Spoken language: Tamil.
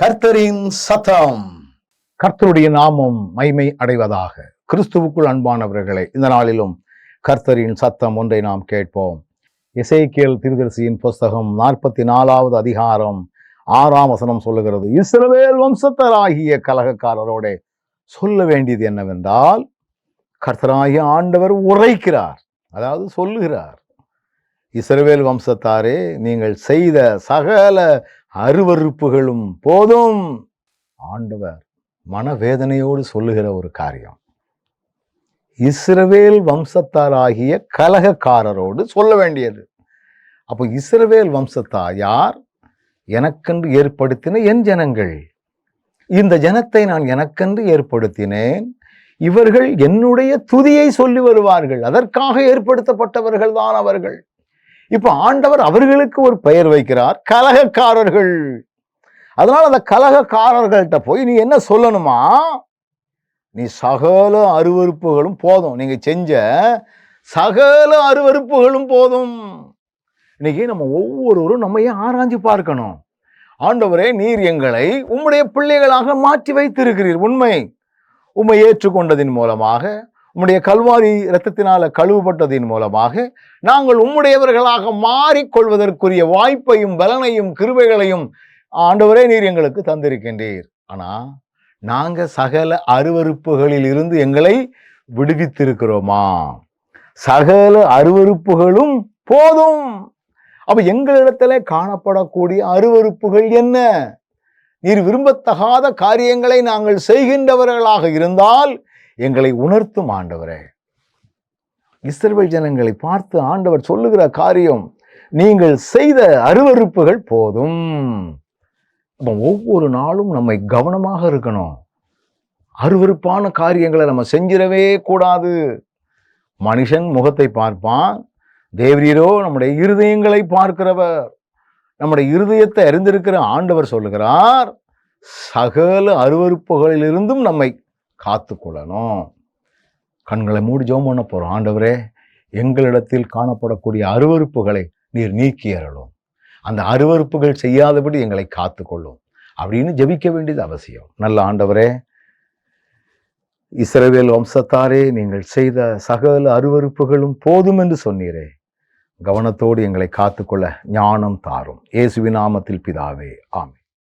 கர்த்தரின் சத்தம். கர்த்தருடைய நாமம் மைமை அடைவதாக. கிறிஸ்துவுக்குள் அன்பானவர்களே இந்த நாளிலும் கர்த்தரின் சத்தம் ஒன்றை நாம் கேட்போம். இசைக்கியல் திருதரிசியின் புஸ்தகம் நாற்பத்தி நாலாவது அதிகாரம் ஆறாம் வசனம் சொல்லுகிறது இஸ்ரவேல் வம்சத்தராகிய கலகக்காரரோட சொல்ல வேண்டியது என்னவென்றால் கர்த்தராகிய ஆண்டவர் உரைக்கிறார். அதாவது சொல்லுகிறார் இஸ்ரவேல் வம்சத்தாரே நீங்கள் செய்த சகல அருவருப்புகளும் போதும். ஆண்டவர் மனவேதனையோடு சொல்லுகிற ஒரு காரியம். இஸ்ரவேல் வம்சத்தாராகிய கலகக்காரரோடு சொல்ல வேண்டியது. அப்போ இஸ்ரவேல் வம்சத்தா யார் எனக்கென்று ஏற்படுத்தின என் ஜனங்கள். இந்த ஜனத்தை நான் எனக்கென்று ஏற்படுத்தினேன். இவர்கள் என்னுடைய துதியை சொல்லி வருவார்கள். அதற்காக ஏற்படுத்தப்பட்டவர்கள் தான் அவர்கள். இப்போ ஆண்டவர் அவர்களுக்கு ஒரு பெயர் வைக்கிறார் கலகக்காரர்கள். அதனால் அந்த கலகக்காரர்கள்ட்ட போய் நீ என்ன சொல்லணுமா? நீ சகல அருவருப்புகளும் போதும். நீங்கள் செஞ்ச சகல அருவறுப்புகளும் போதும். இன்னைக்கு நம்ம ஒவ்வொருவரும் நம்ம ஏன் ஆராய்ஞ்சு பார்க்கணும். ஆண்டவரே நீர் எங்களை உம்முடைய பிள்ளைகளாக மாற்றி வைத்திருக்கிறீர். உண்மை. உம்மை ஏற்றுக்கொண்டதின் மூலமாக உம்முடைய கல்வாரி இரத்தத்தினால் கழுவுப்பட்டதின் மூலமாக நாங்கள் உம்முடையவர்களாக மாறிக்கொள்வதற்குரிய வாய்ப்பையும் பலனையும் கிருபைகளையும் ஆண்டவரே நீர் எங்களுக்கு தந்திருக்கின்றீர். ஆனால் நாங்கள் சகல அருவருப்புகளில் இருந்து எங்களை விடுவித்திருக்கிறோமா? சகல அருவருப்புகளும் போதும். அப்போ எங்களிடத்துல காணப்படக்கூடிய அருவருப்புகள் என்ன? நீர் விரும்பத்தகாத காரியங்களை நாங்கள் செய்கின்றவர்களாக இருந்தால் எங்களை உணர்த்தும் ஆண்டவரே. இஸ்ரவேல் ஜனங்களை பார்த்து ஆண்டவர் சொல்லுகிற காரியம் நீங்கள் செய்த அருவருப்புகள் போதும். அப்ப ஒவ்வொரு நாளும் நம்மை கவனமாக இருக்கணும். அருவருப்பான காரியங்களை நம்ம செஞ்சிடவே கூடாது. மனுஷன் முகத்தை பார்ப்பான். தேவரீரோ நம்முடைய இருதயங்களை பார்க்கிறவர். நம்முடைய இருதயத்தை அறிந்திருக்கிற ஆண்டவர் சொல்லுகிறார் சகல அருவருப்புகளிலிருந்தும் நம்மை காத்துக்கொள்ளணும். கண்களை மூடி ஜோம் பண்ண போகிறோம் ஆண்டவரே எங்களிடத்தில் காணப்படக்கூடிய அருவருப்புகளை நீர் நீக்கி அருளும். அந்த அருவருப்புகள் செய்யாதபடி எங்களை காத்துக்கொள்ளும். அப்படின்னு ஜெபிக்க வேண்டியது அவசியம். நல்ல ஆண்டவரே இஸ்ரவேல் வம்சத்தாரே நீங்கள் செய்த சகல அருவருப்புகளும் போதும் என்று சொன்னீரே. கவனத்தோடு எங்களை காத்துக்கொள்ள ஞானம் தாரும். இயேசுவின் நாமத்தில் பிதாவே ஆமென்.